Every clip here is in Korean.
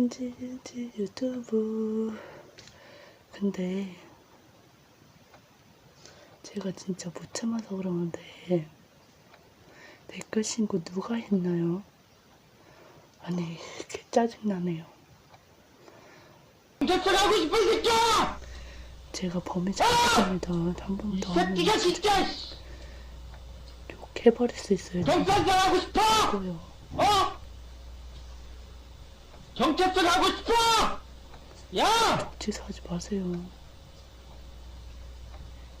은지 은지 유튜브 근데 제가 진짜 못 참아서 그러는데 댓글 신고 누가 했나요? 아니 개 짜증나네요 경찰서 가고 싶어 이 새끼야! 제가 범인 잡겠습니다 한번이더 하면 새끼가 진짜 욕해버릴 수 있어요 경찰서 가고 싶어! 이거요 어? 경찰서 가고 싶어! 야! 취소하지 마세요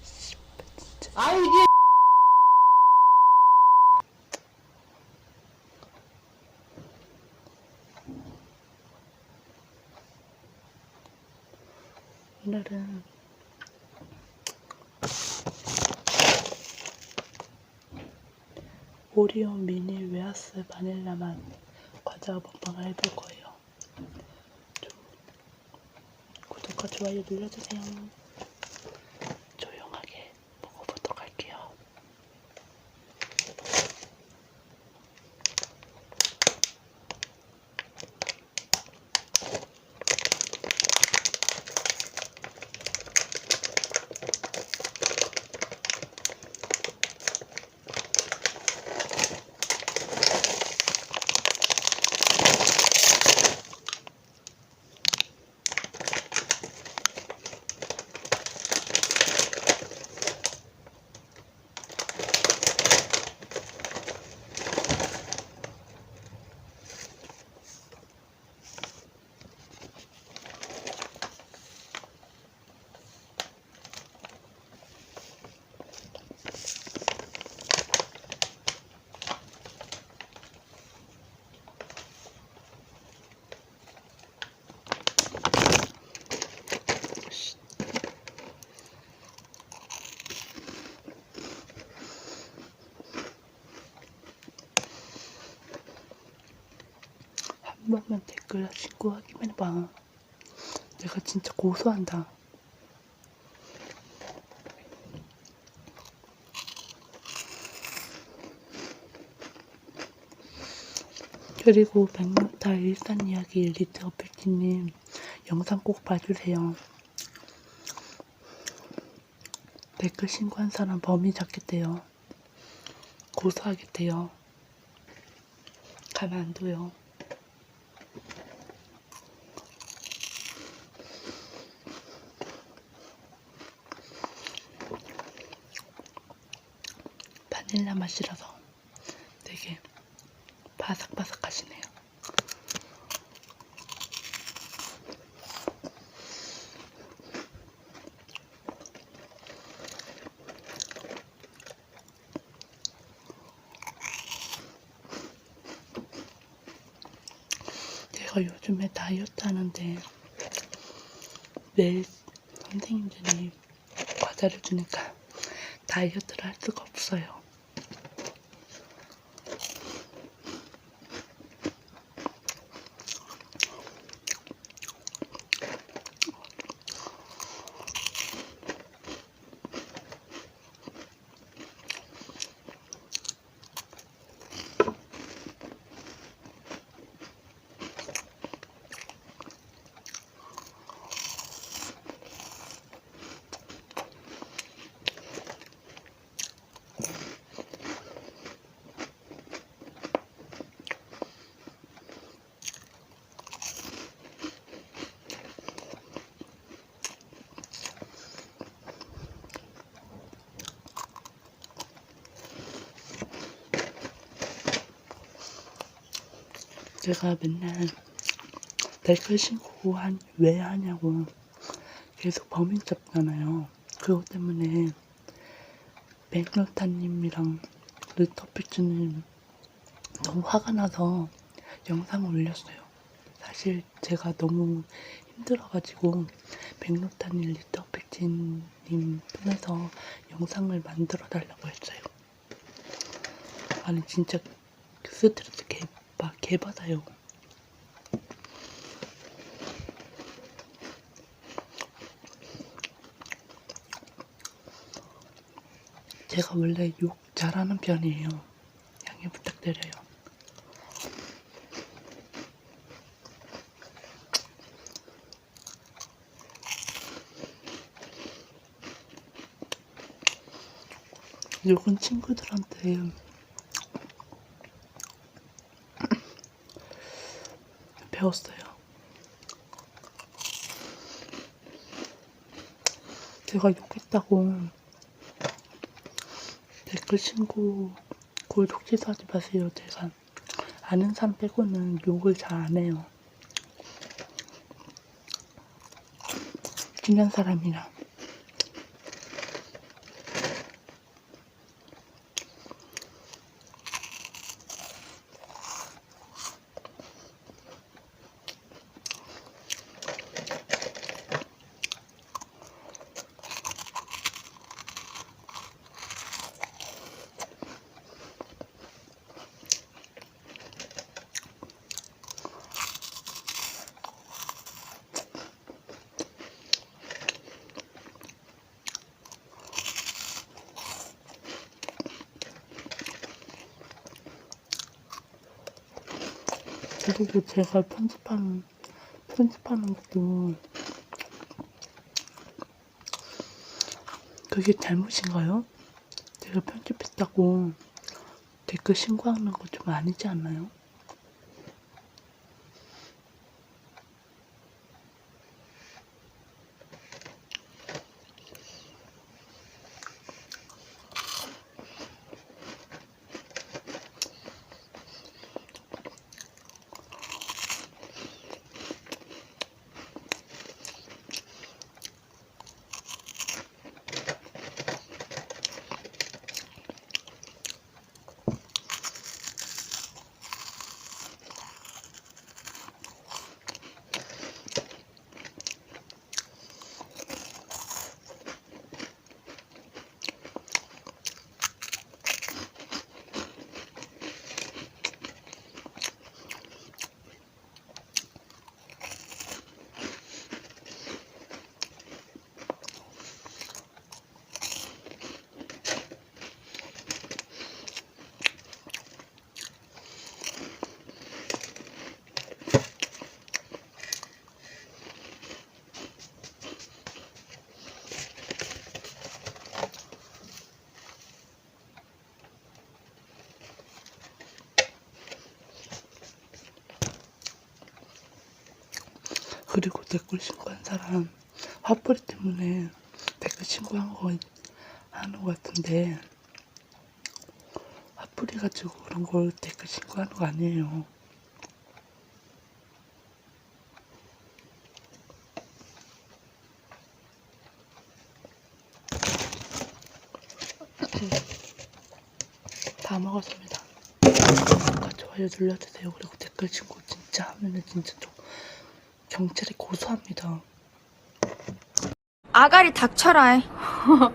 씨발 진짜 아이디 오늘은 오리온 미니 웨하스 바닐라 맛 과자 먹방을 해볼 거예요. 좀 구독과 좋아요 눌러주세요. 한 번만 댓글 신고하기만 해봐. 내가 진짜 고소한다. 그리고 백로타 일산 이야기 리트 어필티님 영상 꼭 봐주세요. 댓글 신고한 사람 범인 잡겠대요. 고소하겠대요. 가만 안 둬요. 바닐라 맛이라서 되게 바삭바삭하시네요. 제가 요즘에 다이어트 하는데 매일 선생님들이 과자를 주니까 다이어트를 할 수가 없어요. 제가 맨날 댓글 신고 한, 왜 하냐고 계속 범인 잡잖아요. 그것 때문에 백로타님이랑 르터피츠님 너무 화가 나서 영상을 올렸어요. 사실 제가 너무 힘들어가지고 백로타님 리터피츠님 통해서 영상을 만들어 달라고 했어요. 아니 진짜 스트레스 개, 막 개받아요. 제가 원래 욕 잘하는 편이에요. 양해 부탁드려요. 욕은 친구들한테 배웠어요. 제가 욕했다고 댓글 신고 골독 취소하지 마세요. 제가 아는 사람 빼고는 욕을 잘 안 해요. 친한 사람이랑. 그리고 제가 편집하는 편집하는 것도 그게 잘못인가요? 제가 편집했다고 댓글 신고하는 거 좀 아니지 않나요? 그리고 댓글 신고한 사람 화풀이 때문에 댓글 신고한 거 하는 거 같은데 화풀이 가지고 그런 걸 댓글 신고하는 거 아니에요. 다 먹었습니다. 구독과 좋아요 눌러주세요. 그리고 댓글 신고 진짜 하면은 진짜 좀 경찰에 고소합니다. 아가리 닥쳐라.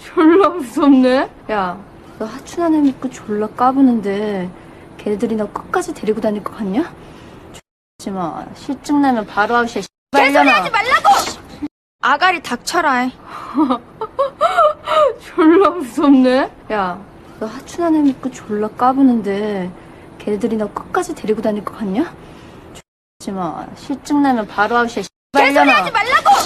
졸라 무섭네. 야, 너 하춘한 애 믿고 졸라 까부는데 걔들이 너 끝까지 데리고 다닐 것 같냐? 하지 마. 실증 나면 바로 아웃이야. 개소리 하지 말라고! 아가리 닥쳐라. 졸라 무섭네. 야, 너 하춘한 애 믿고 졸라 까부는데 걔들이 너 끝까지 데리고 다닐 것 같냐? 마. 실증 나면 바로 아웃이야. 개소리 하지 말라고!